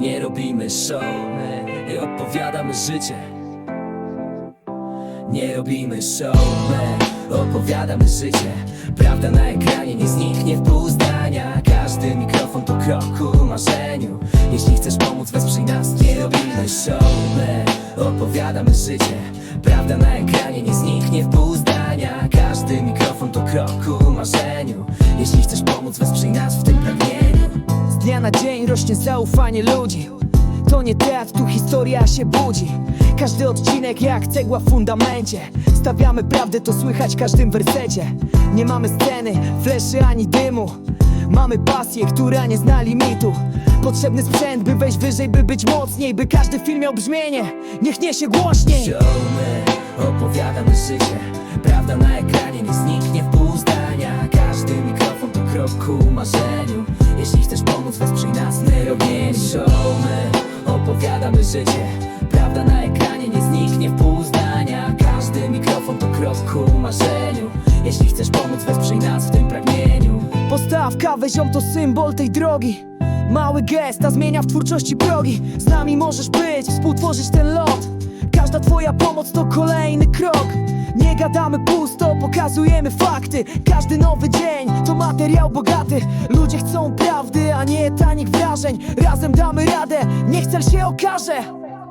Nie robimy show, my odpowiadamy życie. Nie robimy show, my opowiadamy życie. Prawda na ekranie nie zniknie w pół zdania Każdy mikrofon to krok ku marzeniu. Jeśli chcesz pomóc, wesprzyj nas. Nie robimy show, my opowiadamy życie. Prawda na ekranie nie zniknie w pół zdania Każdy mikrofon to krok ku marzeniu. Jeśli chcesz pomóc, wesprzyj nas w tym pragnieniu dnia na dzień rośnie zaufanie ludzi. To nie teatr, tu historia się budzi. Każdy odcinek jak cegła w fundamencie. Stawiamy prawdę, to słychać w każdym wersecie. Nie mamy sceny, fleszy ani dymu. Mamy pasję, która nie zna limitu. Potrzebny sprzęt, by wejść wyżej, by być mocniej By każdy film miał brzmienie, niech niesie głośniej. Show my opowiadamy życie. Prawda na ekranie nie życie Prawda na ekranie nie zniknie w pół zdania. Każdy mikrofon to krok ku marzeniu. Jeśli chcesz pomóc, wesprzyj nas w tym pragnieniu. Postawka, weziom to symbol tej drogi. Mały gest, a zmienia w twórczości progi. Z nami możesz być, współtworzyć ten lot. Każda twoja pomoc to kolejny krok. Nie gadamy pusto, pokazujemy fakty. Każdy nowy dzień to materiał bogaty. Ludzie chcą prawdy, a nie tanich wrażeń Razem damy radę, niech cel się okaże.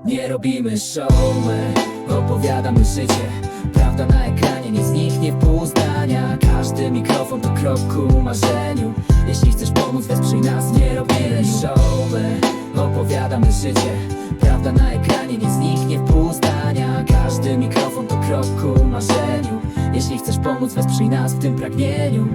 Nie robimy show, my opowiadamy życie. Prawda na ekranie nie zniknie w pół zdania Każdy mikrofon to krok ku marzeniu. Jeśli chcesz pomóc, wesprzyj nas Nie robimy show, my opowiadamy życie. Prawda na ekranie nie zniknie w pół zdania Każdy mikrofon to krok ku marzeniu. Jeśli chcesz pomóc, wesprzyj nas w tym pragnieniu